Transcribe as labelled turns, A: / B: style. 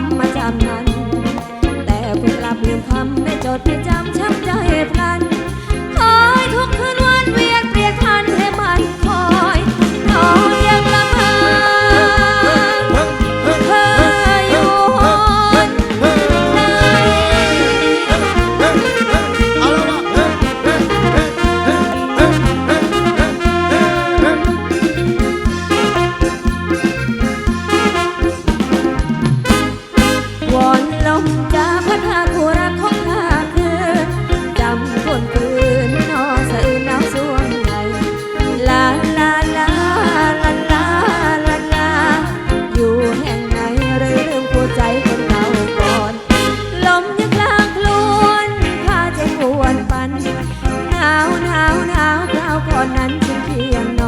A: My. อนนั้นฉันเพียง